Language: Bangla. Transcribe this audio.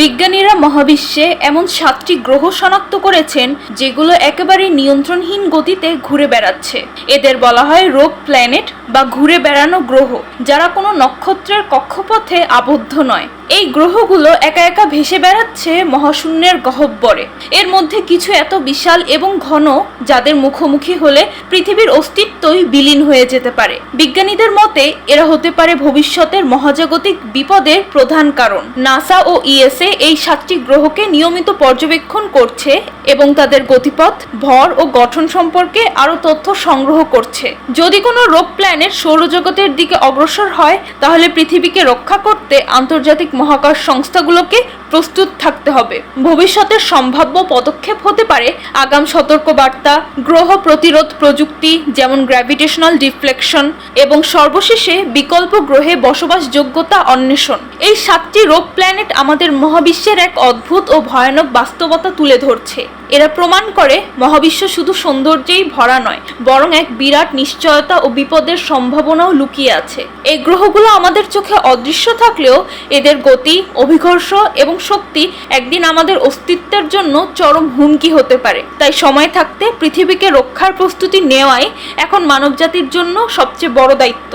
বিজ্ঞানীরা মহাবিশ্বে এমন সাতটি গ্রহ শনাক্ত করেছেন যেগুলো একেবারে নিয়ন্ত্রণহীন গতিতে ঘুরে বেড়াচ্ছে। এদের বলা হয় রোগ প্ল্যানেট বা ঘুরে বেড়ানো গ্রহ, যারা কোনো নক্ষত্রের কক্ষপথে আবদ্ধ নয়। এই গ্রহগুলো একা একা ভেসে বেড়াচ্ছে মহাশূন্যের গহ্বরে এর মধ্যে কিছু এত বিশাল এবং ঘন, যাদের মুখোমুখি হলে পৃথিবীর অস্তিত্বই বিলীন হয়ে যেতে পারে। বিজ্ঞানীদের মতে, এরা হতে পারে ভবিষ্যতের মহাজাগতিক বিপদের প্রধান কারণ। নাসা ও ইএসএ এই সাতটি গ্রহকে নিয়মিত পর্যবেক্ষণ করছে এবং তাদের গতিপথ, ভর ও গঠন সম্পর্কে আরও তথ্য সংগ্রহ করছে। যদি কোনো রোগ প্ল্যানেট সৌরজগতের দিকে অগ্রসর হয়, তাহলে পৃথিবীকে রক্ষা করতে আন্তর্জাতিক মহাকাশ সংস্থাগুলোকে প্রস্তুত থাকতে হবে। ভবিষ্যতের সম্ভাব্য পদক্ষেপ হতে পারে আগাম সতর্কবার্তা, গ্রহ প্রতিরোধ প্রযুক্তি, যেমন গ্র্যাভিটেশনাল ডিফ্লেকশন এবং সর্বশেষে বিকল্প গ্রহে বসবাসযোগ্যতা অন্বেষণ। এই সাতটি রোগ প্ল্যানেট আমাদের মহাবিশ্বের এক অদ্ভুত ও ভয়ানক বাস্তবতা তুলে ধরছে। এরা প্রমাণ করে, মহাবিশ্ব শুধু সৌন্দর্যেই ভরা নয়, বরং এক বিরাট নিশ্চয়তা ও বিপদের সম্ভাবনাও লুকিয়ে আছে। এই গ্রহগুলো আমাদের চোখে অদৃশ্য থাকলেও এদের গতি, অভিঘর্ষ এবং শক্তি একদিন আমাদের অস্তিত্বের জন্য চরম হুমকি হতে পারে। তাই সময় থাকতে পৃথিবীকে রক্ষার প্রস্তুতি নেওয়াই এখন মানবজাতির জন্য সবচেয়ে বড় দায়িত্ব।